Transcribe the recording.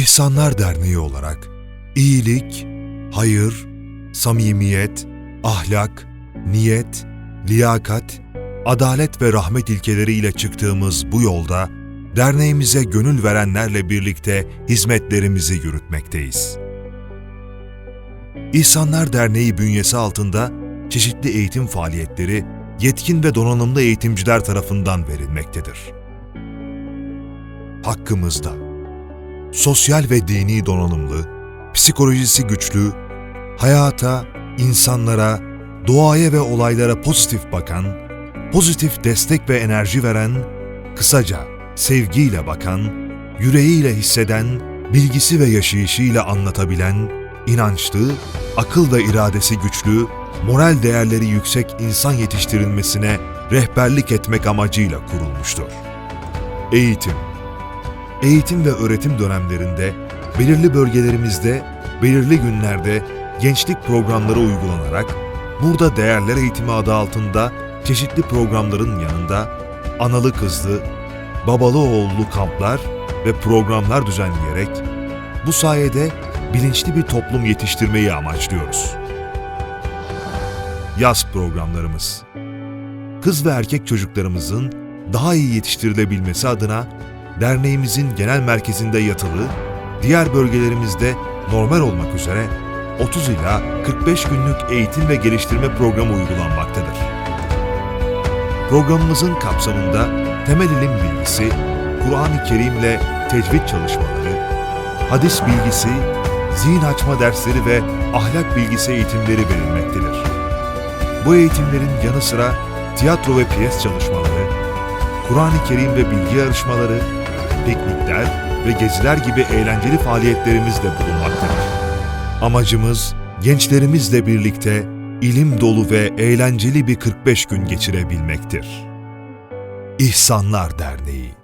İhsanlar Derneği olarak iyilik, hayır, samimiyet, ahlak, niyet, liyakat, adalet ve rahmet ilkeleriyle çıktığımız bu yolda derneğimize gönül verenlerle birlikte hizmetlerimizi yürütmekteyiz. İhsanlar Derneği bünyesi altında çeşitli eğitim faaliyetleri yetkin ve donanımlı eğitimciler tarafından verilmektedir. Hakkımızda sosyal ve dini donanımlı, psikolojisi güçlü, hayata, insanlara, doğaya ve olaylara pozitif bakan, pozitif destek ve enerji veren, kısaca sevgiyle bakan, yüreğiyle hisseden, bilgisi ve yaşayışıyla anlatabilen, inançlı, akıl ve iradesi güçlü, moral değerleri yüksek insan yetiştirilmesine rehberlik etmek amacıyla kurulmuştur. Eğitim Eğitim ve öğretim dönemlerinde belirli bölgelerimizde, belirli günlerde gençlik programları uygulanarak burada değerler eğitimi adı altında çeşitli programların yanında analı kızlı, babalı oğullu kamplar ve programlar düzenleyerek bu sayede bilinçli bir toplum yetiştirmeyi amaçlıyoruz. Yaz programlarımız Kız ve erkek çocuklarımızın daha iyi yetiştirilebilmesi adına derneğimizin genel merkezinde yatılı, diğer bölgelerimizde normal olmak üzere 30 ila 45 günlük eğitim ve geliştirme programı uygulanmaktadır. Programımızın kapsamında temel ilim bilgisi, Kur'an-ı Kerim'le tecvid çalışmaları, hadis bilgisi, zihin açma dersleri ve ahlak bilgisi eğitimleri verilmektedir. Bu eğitimlerin yanı sıra tiyatro ve piyes çalışmaları, Kur'an-ı Kerim ve bilgi yarışmaları, piknikler ve geziler gibi eğlenceli faaliyetlerimiz de bulunmaktadır. Amacımız gençlerimizle birlikte ilim dolu ve eğlenceli bir 45 gün geçirebilmektir. İhsanlar Derneği